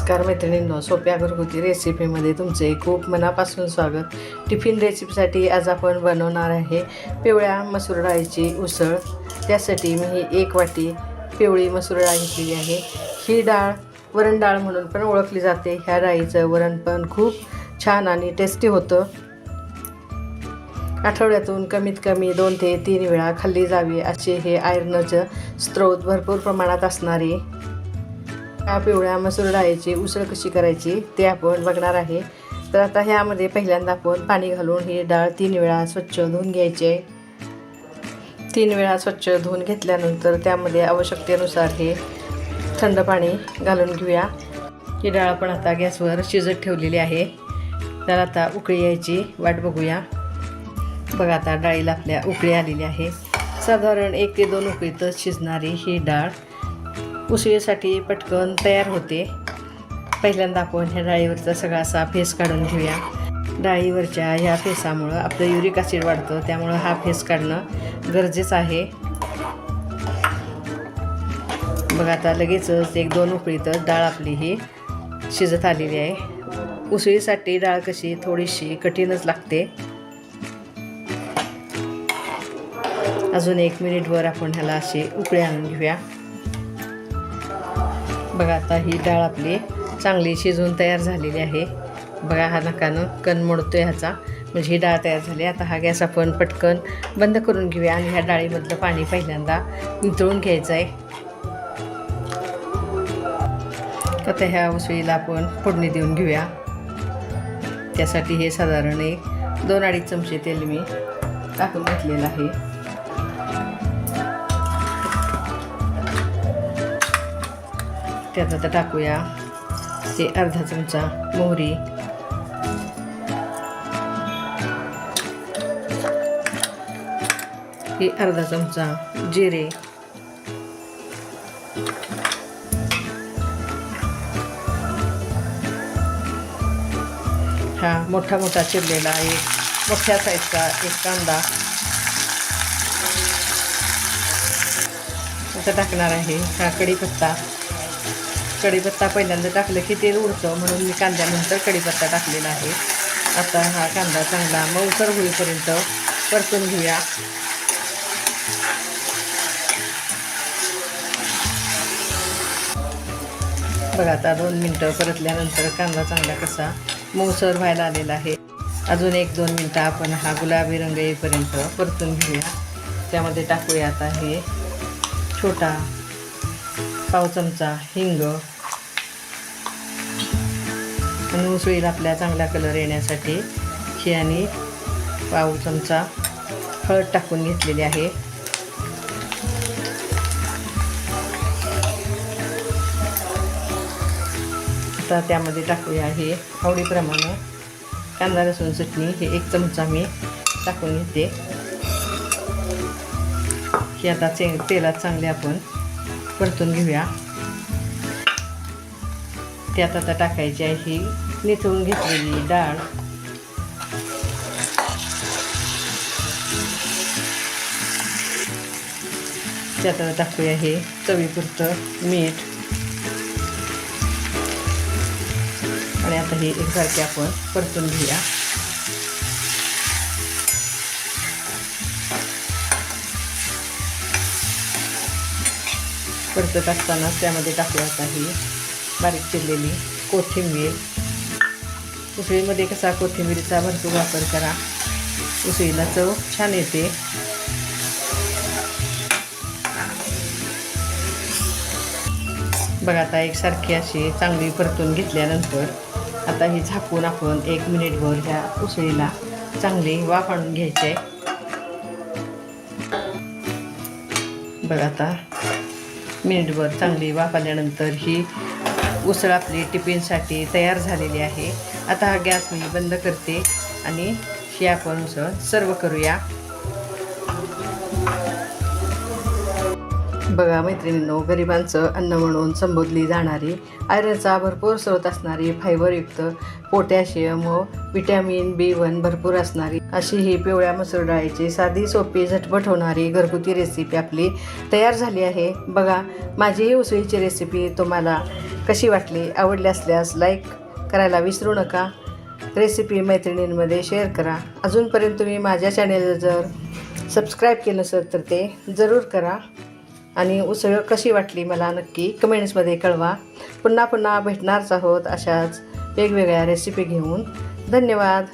नमस्कार मैत्रिणींनो सोप्या घरगुती रेसिपीमध्ये तुमचे खूप मनापासून स्वागत. टिफिन रेसिपीसाठी आज आपण बनवणार आहे पिवळ्या मसूर डाळीची उसळ. त्यासाठी मी ही एक वाटी पिवळी मसूर डाळ घेतलेली आहे. ही डाळ वरण डाळ म्हणून पण ओळखली जाते. ह्या डाळीचं वरण पण खूप छान आणि टेस्टी होतं. आठवड्यातून कमीत कमी दोन ते तीन वेळा खाल्ली जावी असे हे आयर्नचं स्त्रोत भरपूर प्रमाणात असणारे या पिवळ्या मसूर डाळीची उसळ कशी करायची ते आपण बघणार आहे. तर आता ह्यामध्ये पहिल्यांदा आपण पाणी घालून ही डाळ तीन वेळा स्वच्छ धुवून घ्यायची आहे. तीन वेळा स्वच्छ धुवून घेतल्यानंतर त्यामध्ये आवश्यकतेनुसार हे थंड पाणी घालून घेऊया. ही डाळ आपण आता गॅसवर शिजत ठेवलेली आहे. तर आता उकळी यायची वाट बघूया. बघा आता डाळीला आपल्या उकळी आलेली आहे. साधारण एक ते दोन उकळीतच शिजणारी ही डाळ उसळीसाठी पटकन तयार होते. पहिल्यांदा आपण ह्या डाळीवरचा सगळा असा फेस काढून घेऊया. डाळीवरच्या ह्या फेसामुळं आपलं युरिक ॲसिड वाढतं त्यामुळं हा फेस काढणं गरजेचं आहे. बघा आता लगेचच एक दोन उकळीतच डाळ आपली ही शिजत आलेली आहे. उसळीसाठी डाळ कशी थोडीशी कठीणच लागते. अजून एक मिनिटवर आपण ह्याला अशी उकळी आणून घेऊया. बघा आता ही डाळ आपली चांगली शिजून तयार झालेली आहे. बघा हा नकानं कण मोडतोय ह्याचा. म्हणजे ही डाळ तयार झाली. आता हा गॅस आपण पटकन बंद करून घेऊया आणि ह्या डाळीमधलं पाणी पहिल्यांदा नितळून घ्यायचं आहे आता ह्या उसळीला आपण फोडणी देऊन घेऊया. त्यासाठी हे साधारण एक दोन अडीच चमचे तेल मी टाकून घेतलेलं आहे. त्यात आता टाकूया. हे अर्धा चमचा मोहरी. हे अर्धा चमचा जिरे. हा मोठा मोठा चिरलेला एक मोठ्या साईजचा एक कांदा. आता टाकणार आहे हा कढीपत्ता. कढीपत्ता पहिल्यांदा टाकलं की तेल उडतं म्हणून मी कांद्यानंतर कढीपत्ता टाकलेला आहे. आता हा कांदा चांगला मऊसर होईपर्यंत परतून घेऊया. बघा आता दोन मिनटं परतल्यानंतर कांदा चांगला कसा मऊसर व्हायला आलेला आहे. अजून एक दोन मिनटं आपण हा गुलाबी रंग येईपर्यंत परतून घेऊया. त्यामध्ये टाकूया आता हे छोटा पाव चमचा हिंग. आणि उसळीला आपल्या चांगला कलर येण्यासाठी ही आणि पाव चमचा हळद टाकून घेतलेली आहे. आता त्यामध्ये टाकूया हे आवडीप्रमाणे कांदा लसूण चटणी हे एक चमचा मी टाकून घेते. हे आता चे तेलात चांगले आपण परतून घेऊया. त्यात आता टाकायची आहे ही निथळून घेतलेली डाळ. त्यात आता टाकूया हे चवीपुरतं मीठ. आणि आता हे एकसारखे आपण परतून घेऊया. परतत असतानाच त्यामध्ये टाकूया आता ही बारीक चिरलेली कोथिंबीर. उसळीमध्ये कसा कोथिंबीरीचा भरपूर वापर करा. उसळीला चव छान येते. बघा आता एकसारखी अशी चांगली परतून घेतल्यानंतर आता ही झाकून आपण एक मिनिटभर ह्या उसळीला चांगली वाफ आणून घ्यायची आहे. बघा आता मिनिटभर चांगली वाफ आल्यानंतर ही उसळ आपली टिफिनसाठी तयार झालेली आहे. आता हा गॅस मी बंद करते आणि ही आपण उसळ सर्व करूया. बघा मैत्रिणींनो गरिबांचं अन्न म्हणून संबोधली जाणारी आयरनचा भरपूर स्रोत असणारी फायबरयुक्त पोटॅशियम व विटॅमिन बी वन भरपूर असणारी अशी ही पिवळ्या मसूर डाळीची साधी सोपी झटपट होणारी घरगुती रेसिपी आपली तयार झाली आहे. बघा माझी ही उसळीची रेसिपी तुम्हाला कशी वाटली आवडली असल्यास लाईक करायला विसरू नका. रेसिपी मैत्रिणींमध्ये शेअर करा. अजूनपर्यंत तुम्ही माझ्या चॅनेलला जर सबस्क्राईब केलं नसेल तर ते जरूर करा. आणि उसळ कशी वाटली मला नक्की कमेंट्समध्ये कळवा. पुन्हा पुन्हा भेटणारच आहोत अशाच वेगवेगळ्या रेसिपी घेऊन. धन्यवाद.